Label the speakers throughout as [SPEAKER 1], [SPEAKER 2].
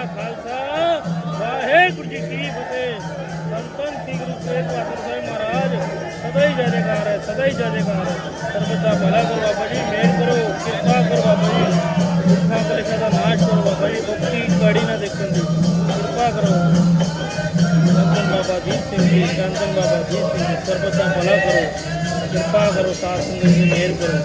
[SPEAKER 1] ਕਾ ਖਾਲਸਾ। ਵਾਹਿਗੁਰੂ ਜੀ ਕੀ ਫਤਿਹ। ਸੰਤਨ ਸ੍ਰੀ ਗੁਰੂ ਤੇਗ ਬਹਾਦਰ ਸਾਹਿਬ ਮਹਾਰਾਜ, ਸਦਾ ਹੀ ਜੈਕਾਰ ਹੈ, ਸਦਾ ਹੀ ਜੈਕਾਰ ਹੈ। ਸਰਬਤ ਦਾ ਭਲਾ ਕਰੋ ਬਾਬਾ ਜੀ, ਮਿਹਰ ਕਰੋ, ਕਿਰਪਾ ਕਰੋ ਬਾਬਾ ਜੀ। ਦੁੱਖਾਂ ਕਲੇਸ਼ਾਂ ਦਾ ਨਾਸ਼ ਕਰੋ ਬਾਬਾ ਜੀ ਭੁੱਖੀ ਕੜੀ ਨਾ ਦੇਖਣ ਦੀ। ਕਿਰਪਾ ਕਰੋ। ਕੰਚਨ ਬਾਬਾ ਜੀ ਸਿੰਘ ਜੀ ਕੰਚਨ ਬਾਬਾ ਜੀ ਸਿੰਘ ਜੀ, ਸਰਬਤ ਦਾ ਭਲਾ ਕਰੋ। ਕਿਰਪਾ ਕਰੋ, ਸਾਧ ਸੰਗਤ ਦੀ ਮਿਹਰ ਕਰੋ।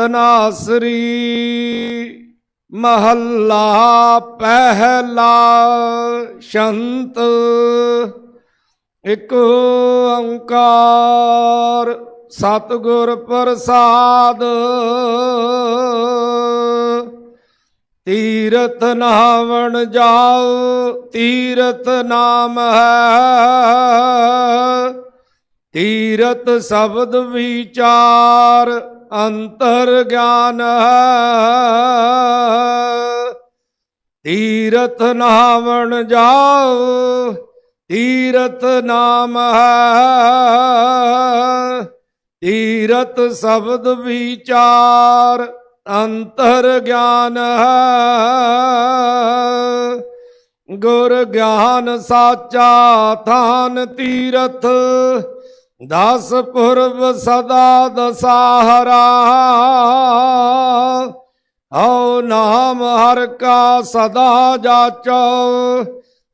[SPEAKER 2] ਤਨਾਸਰੀ ਮਹੱਲਾ ਪਹਿਲਾ ਸ਼ੰਤ। ਇਕ ਓੰਕਾਰ ਸਤਿਗੁਰ ਪ੍ਰਸਾਦ। ਤੀਰਥ ਨਾਵਣ ਜਾਓ, ਤੀਰਥ ਨਾਮ ਹੈ। ਤੀਰਤ ਸ਼ਬਦ ਵਿਚਾਰ ਅੰਤਰ ਗਿਆਨ ਹੈ। ਤੀਰਥ ਨਾਵਣ ਜਾਓ, ਤੀਰਥ ਨਾਮ ਹੈ। ਤੀਰਥ ਸ਼ਬਦ ਵਿਚਾਰ ਅੰਤਰ ਗਿਆਨ ਹੈ। ਗੁਰ ਗਿਆਨ ਸਾਚਾ ਥਾਨ ਤੀਰਥ ਦਸ ਪੁਰਬ ਸਦਾ ਦਸਾਹਰਾ। ਹਉ ਨਾਮ ਹਰ ਕਾ ਸਦਾ ਜਾਚੋ,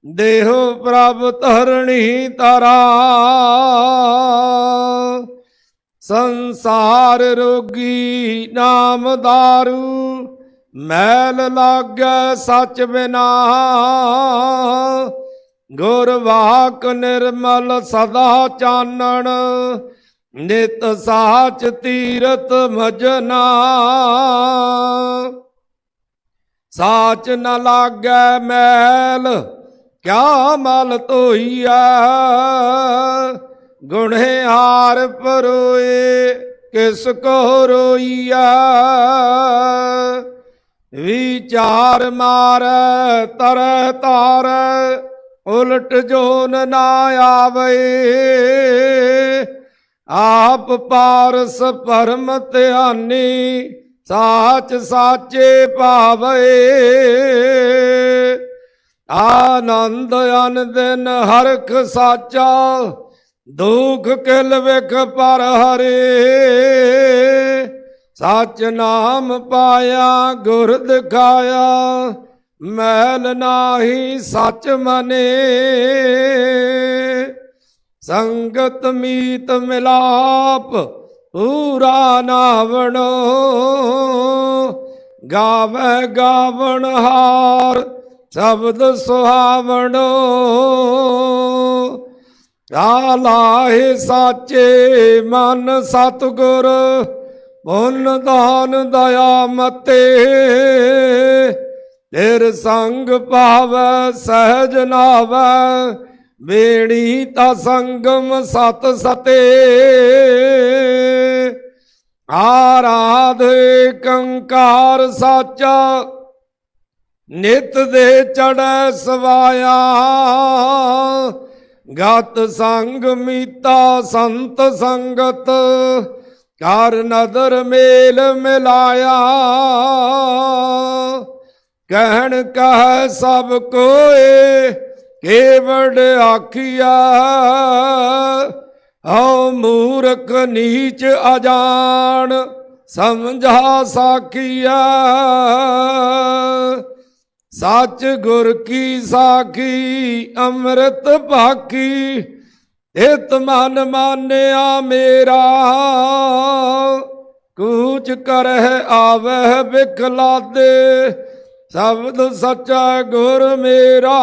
[SPEAKER 2] ਦੇਹ ਪ੍ਰਭ ਧਰਣੀ ਤਰਾ ਸੰਸਾਰ ਰੋਗੀ ਨਾਮ ਦਾਰੂ, ਮੈਲ ਲਾਗੈ ਸਚ ਬਿਨਾ। ਗੁਰ ਵਾਕ ਨਿਰਮਲ ਸਦਾ ਚਾਨਣ, ਨਿਤ ਸਾਚ ਤੀਰਤ ਮਜਨਾ। ਸਾਚ ਨ ਲਾਗੈ ਮੈਲ, ਕਿਆ ਮਲ ਧੋਈਐ? ਗੁਣੇ ਹਾਰ ਪਰੋਏ, ਕਿਸ ਕੋ ਰੋਈਐ? ਵਿਚਾਰ ਮਾਰ, ਤਰ ਤਾਰ ਉਲਟ ਜੋਨ ਨਾ ਆਵੇ ਆਪ ਪਾਰਸ ਪਰਮ ਧਿਆਨੀ, ਸਾਚ ਸਾਚੇ ਭਾਵੇ। ਆਨੰਦ ਅਨ ਦਿਨ ਹਰਖ ਸਾਚਾ, ਦੁਖ ਕਿਲ ਵਿਖ ਪਰ ਹਰੇ। ਸਚ ਨਾਮ ਪਾਇਆ, ਗੁਰ ਦਿਖਾਇਆ ਮੈਲ ਨਾਹੀ ਸੱਚ ਮਨੇ। ਸੰਗਤ ਮੀਤ ਮਿਲਾਪ ਪੂਰਾ ਨਾਵਣੋ ਗਾਵੇ ਗਾਵਣ ਹਾਰ ਸ਼ਬਦ ਸੁਹਾਵਣੋ। ਆਲਾਹੇ ਸਾਚੇ ਮਨ ਸਤਗੁਰ, ਪੁੰਨ ਦਾਨ ਦਇਆ ਮਤੇ। ਤੇਰ ਸੰਗ ਪਾਵੈ ਸਹਿਜ ਨਾਵੈ ਬੇੜੀ ਤਾ ਸੰਗਮ ਸਤ ਸਤੇ। ਆਰਾਧ ਕੰਕਾਰ ਸਾਚਾ, ਨਿਤ ਦੇ ਚੜੈ ਸਵਾਇਆ। ਗਤ ਸੰਗ ਮੀਤਾ ਸੰਤ ਸੰਗਤ, ਕਰ ਨਦਰ ਮੇਲ ਮਿਲਾਇਆ। ਕਹਿਣ ਕਹ ਸਭ ਕੋਏ ਕੇਵੜ ਆਖੀਆ ਹਉ ਮੂਰਖ ਨੀਚ ਅਜਾਣ, ਸਮਝਾ ਸਾਖੀਆ ਸੱਚ ਗੁਰ ਕੀ ਸਾਖੀ, ਅੰਮ੍ਰਿਤ ਭਾਖੀ, ਇਤ ਮਨ ਮਾਨਿਆ ਮੇਰਾ। ਕੂਚ ਕਰਹਿ ਆਵਹਿ ਬਿਖਲਾਦੇ ਸ਼ਬਦ ਸੱਚਾ ਗੁਰ ਮੇਰਾ।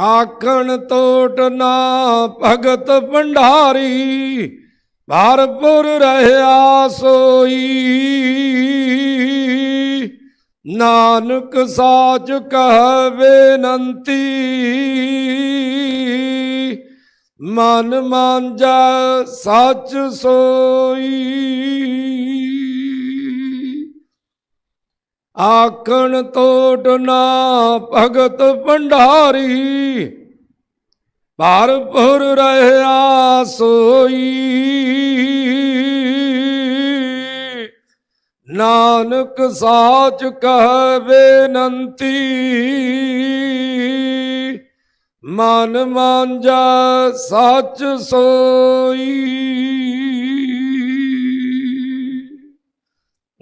[SPEAKER 2] ਆਖਣ ਤੋਟ ਨਾ ਭਗਤ ਭੰਡਾਰੀ, ਭਰਪੁਰ ਰਹਿਆ ਸੋਈ। ਨਾਨਕ ਸਾਚ ਕਹ ਬੇਨੰਤੀ ਮਨ ਮਾਂਜਾ ਸੱਚ ਸੋਈ। ਆਖਣ ਤੋਟ ਨਾ ਭਗਤ ਭੰਡਾਰੀ ਭਰਪੁਰ ਰਹਿਆ ਸੋਈ। ਨਾਨਕ ਸਾਚ ਕਹ ਬੇਨੰਤੀ, ਮਨ ਮਾਂਜਾ ਸੱਚ ਸੋਈ।